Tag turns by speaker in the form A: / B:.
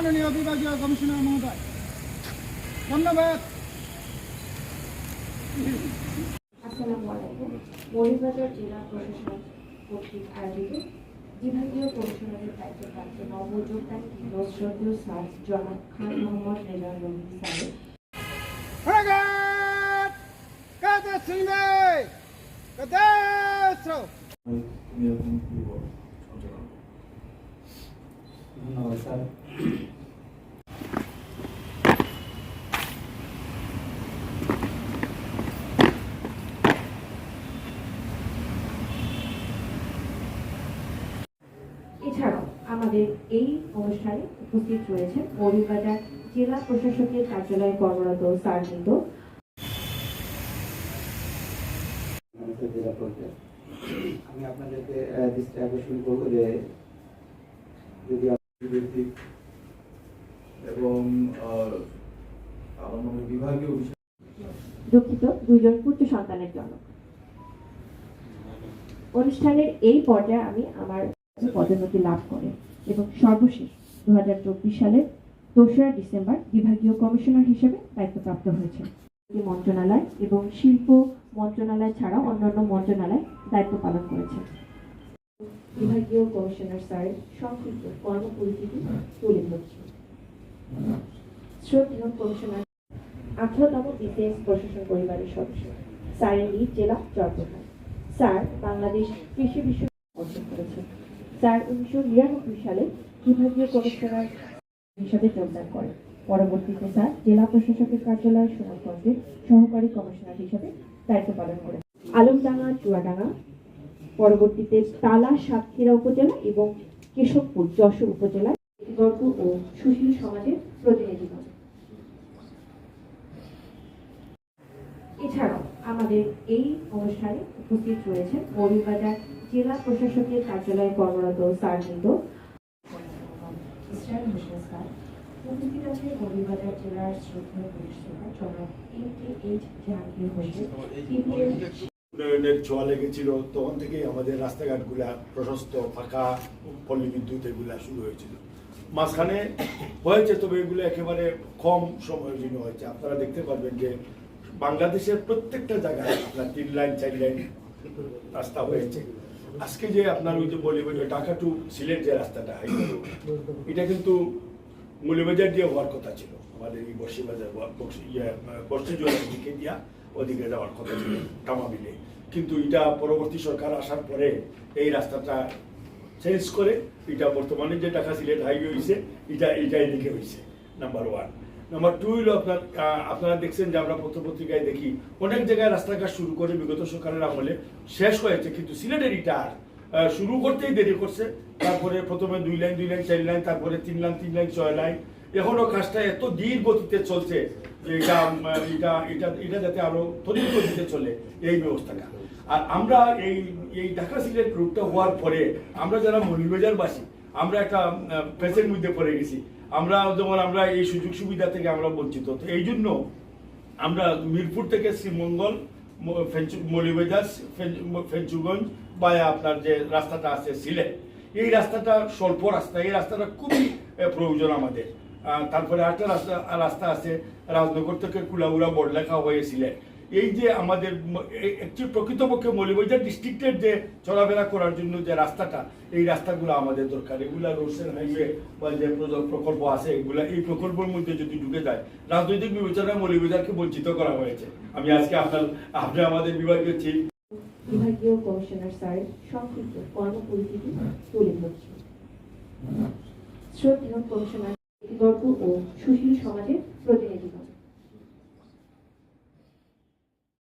A: মাননীয় বিভাগীয় কমিশনার মহোদয় ধন্যবাদ।
B: আসসালামু আলাইকুম। মৌলভীবাজার জেলা প্রশাসন কর্তৃক আয়োজিত বিভাগীয় কমিশনারের দায়িত্বপ্রাপ্ত নবযোগদান শ্রদ্ধেয় স্যার জনাব খান মোহাম্মদ রেজাউল স্যারের!
C: ধন্যবাদ স্যার।
B: এছাড়াও আমাদের এই অনুষ্ঠানে উপস্থিত রয়েছেন মৌলভীবাজার জেলা প্রশাসকের কার্যালয়ে কর্মরত
C: নমস্কার আমি আপনাদেরকে দৃষ্টি আকর্ষণ করব যে যদি
D: এবং আমার মনে বিভাগীয় বিষয়
B: দুঃখিত দুইজন পুত্র সন্তানের জন্য অনুষ্ঠানের এই পর্যায়ে আমি আমার পদোন্নতি লাভ করে এবং সর্বশেষ দু সালের দোসরা ডিসেম্বর বিভাগীয় কমিশনার হিসেবে দায়িত্বপ্রাপ্ত হয়েছে এই মন্ত্রণালয় এবং শিল্প মন্ত্রণালয় ছাড়াও অন্যান্য মন্ত্রণালয় দায়িত্ব পালন করেছেন। বিভাগীয় কমিশনার স্যারের সংক্ষিপ্ত কর্মপরিচিতি তুলে ধরছি শ্রদ্ধেয় কমিশনার, আঠারোতম বিসিএস প্রশাসন পরিবারের সদস্য, স্যারের জেলা চট্টগ্রাম। স্যার বাংলাদেশ কৃষি বিশ্ব অর্জন করেছেন। স্যার উনিশশো নিরানব্বই সালে বিভাগীয় কমিশনার হিসাবে যোগদান করেন। পরবর্তীতে স্যার জেলা প্রশাসকের কার্যালয় সুনামগঞ্জের সহকারী কমিশনার হিসাবে দায়িত্ব পালন করেন। আলমডাঙ্গা, চুয়াডাঙ্গা, পরবর্তীতে তালা, সাতক্ষীরা উপজেলা এবং কেশবপুর, যশোর উপজেলায় ও সুশীল সমাজের প্রতিনিধি আমাদের এই অনুষ্ঠানে উপস্থিত রয়েছেন মৌলভীবাজার জেলা প্রশাসকের কার্যালয়ে কর্মরত হোসেন
D: উন্নয়নের ছোঁয়া লেগেছিল। তখন থেকেই আমাদের রাস্তাঘাটগুলা প্রশস্ত, ফাঁকা, পল্লী বিদ্যুৎ এগুলা শুরু হয়েছিল। মাঝখানে হয়েছে, তবে এগুলো একেবারে কম সময়ের জন্য হয়েছে। আপনারা দেখতে পারবেন যে বাংলাদেশের প্রত্যেকটা জায়গায় আপনার তিন লাইন, চার লাইন রাস্তা হয়েছে। আজকে যে আপনার ওই যে যে ঢাকা টু সিলেট যে রাস্তাটা এটা কিন্তু মৌলবাজার দিয়ে হওয়ার কথা ছিল। আমাদের এই বর্ষি বাজার ইয়ে দিকে দিয়া ওদিকে যাওয়ার কথা ছিল টামাবিলে কিন্তু এটা পরবর্তী সরকার আসার পরে এই রাস্তাটা চেঞ্জ করে, এটা বর্তমানে যে ঢাকা সিলেট হাইওয়ে হয়েছে এটা এটা এদিকে হয়েছে নাম্বার ওয়ান নাম্বার টু হলো আপনার আপনারা দেখছেন যে আমরা পত্রপত্রিকায় দেখি অনেক জায়গায় রাস্তাঘাট শুরু করে বিগত সরকারের আমলে শেষ হয়েছে কিন্তু সিলেটের আর, শুরু করতেই দেরি করছে। তারপরে প্রথমে দুই লাইন দুই লাইন চার লাইন তারপরে তিন লাইন তিন লাইন ছয় লাইন। এখনও কাজটা এত ধীর গতিতে চলছে যে এটা এটা এটা এটা যাতে আরও তরিত গতিতে চলে এই ব্যবস্থাটা। আর আমরা এই এই ঢাকা সিলেট রুটটা হওয়ার পরে আমরা যারা মৌলবাজারবাসী আমরা একটা পেসের মধ্যে পড়ে গেছি। আমরা যেমন আমরা এই সুযোগ সুবিধা থেকে আমরা বঞ্চিত। তো এই জন্য আমরা মিরপুর থেকে শ্রীমঙ্গল, ম- ফেঞ্চু- মৌলভীবাজার ফেঞ্চু- ফেঞ্চুগঞ্জ বা আপনার যে রাস্তাটা আছে সিলেট। এই রাস্তাটা স্বল্প রাস্তা, এই রাস্তাটা খুবই প্রয়োজন আমাদের। তারপরে একটা রাস্তা রাস্তা আছে রাজনগর থেকে কুলাউড়া বড়লেখা হয়ে এই যে আমাদের একটি প্রকৃতপক্ষে মৌলভীবাজার ডিস্ট্রিক্টের যে চলাফেরা করার জন্য যে রাস্তাটা, এই রাস্তাগুলো আমাদের দরকার। এগুলা রোডসের হাইওয়ে বা যে প্রকল্প আছে, এগুলা এই প্রকল্পের মধ্যে যদি ঢুকে যায়, রাজনৈতিক বিবেচনায় মৌলভীবাজারকে বঞ্চিত করা হয়েছে। আমি আজকে আপনার, আপনি আমাদের বিভাগীয় চিফ
B: বিভাগীয় কমিশনার স্যারের সংক্ষিপ্ত কর্মপরিচিতি তুলে ধরছি। শ্রদ্ধেয় কমিশনার ও সুশীল সমাজের